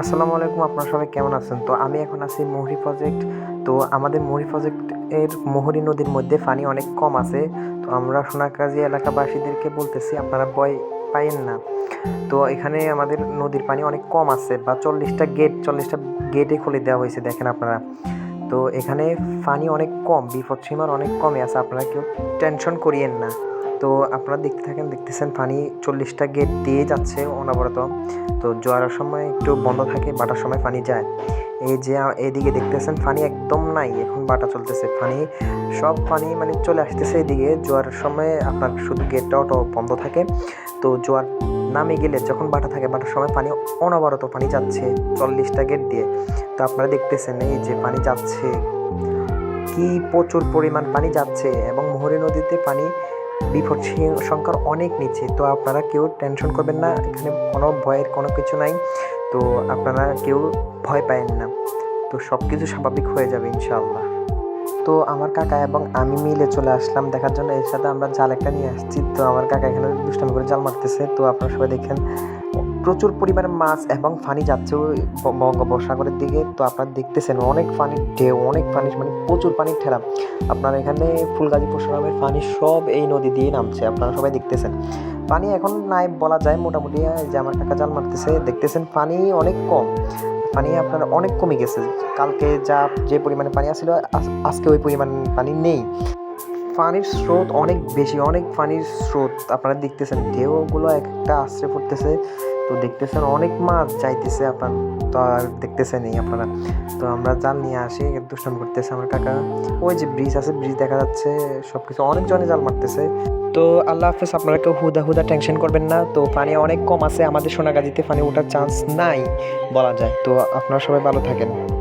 আসসালামু আলাইকুম, আপনারা সবাই কেমন আছেন? তো আমি এখন আছি মোহরি প্রজেক্ট তো আমাদের মোহরি প্রজেক্ট এর মোহরি নদীর মধ্যে পানি অনেক কম আছে। তো আমরা সোনাকাজি এলাকাবাসীদেরকে বলতেছি, আপনারা ভয় পাইয়েন না। তো এখানে আমাদের নদীর পানি অনেক কম আছে বা চল্লিশটা গেট চল্লিশটা গেটে খুলে দেওয়া হয়েছে, দেখেন আপনারা। তো এখানে পানি অনেক কম বিপদ সীমার অনেক কমে আছে, আপনারা কেউ টেনশন করিয়েন না। তো আপনারা দেখতে থাকেন, দেখতেছেন পানি চল্লিশটা গেট দিয়ে যাচ্ছে অনবরত। তো জোয়ারের সময় একটু বন্ধ থাকে, বাটার সময় পানি যায়। এই যে এদিকে দেখতেছেন পানি একদম নাই, এখন বাটা চলতেছে। পানি, সব পানি মানে চলে আসতেছে এদিকে জোয়ারের সময় আপনার শুধু গেটটা অটো বন্ধ থাকে। তো জোয়ার নামে গেলে যখন বাটা থাকে, বাটার সময় পানি অনবরত পানি যাচ্ছে চল্লিশটা গেট দিয়ে। তো আপনারা দেখতেছেন এই যে পানি যাচ্ছে, কি প্রচুর পরিমাণ পানি যাচ্ছে এবং মোহরী নদীতে পানি বিপদ সংখ্যার অনেক নিচে। তো আপনারা কেউ টেনশন করবেন না, এখানে কোনো ভয়ের কোনো কিছু নাই। তো আপনারা কেউ ভয় পায়েন না। তো সব কিছু স্বাভাবিক হয়ে যাবে ইনশাআল্লাহ। তো আমার কাকা এবং আমি মিলে চলে আসলাম দেখার জন্য। এর সাথে আমরা জাল একটা নিয়ে আসছি। তো আমার কাকা এখানে দুষ্টামি করে জাল মারতেছে। তো আপনারা সবাই দেখেন প্রচুর পরিমাণে মাছ এবং পানি যাচ্ছে বঙ্গোপসাগরের দিকে। তো আপনারা দেখতেছেন অনেক পানির ঢেউ, অনেক পানি মানে প্রচুর পানির ঠেলা। আপনারা এখানে ফুলগাজী পরশুরামের পানি সব এই নদী দিয়ে নামছে, আপনারা সবাই দেখতেছেন। পানি এখন নাই বলা যায়, মোটামুটি যে আমার কাকা জাল মারতেছে, দেখতেছেন পানি অনেক কম। পানি আপনার অনেক কমে গেছে। কালকে যা যে পরিমাণে পানি আসছিল আজ- আজকে ওই পরিমাণ পানি নেই। পানির স্রোত অনেক বেশি, অনেক পানির স্রোত আপনারা দেখতেছেন। ঢেউগুলো একটা আশ্রে পড়তেছে, তো দেখতেছেন অনেক মাছ যাইতেছে আপনার, তো আর দেখতেছেন এই আপনারা। তো আমরা জাল নিয়ে আসি দুষ্টান করতেছে আমার কাকা। ওই যে ব্রিজ আছে, ব্রিজ দেখা যাচ্ছে সব কিছু অনেকজনে জাল মারতেছে। তো আল্লাহ হাফেজ, আপনারা কেউ হুদা হুদা টেনশন করবেন না। তো পানি অনেক কম আছে, আমাদের সোনাগাজিতে পানি ওঠার চান্স নাই, বলা যায়। তো আপনারা সবাই ভালো থাকেন।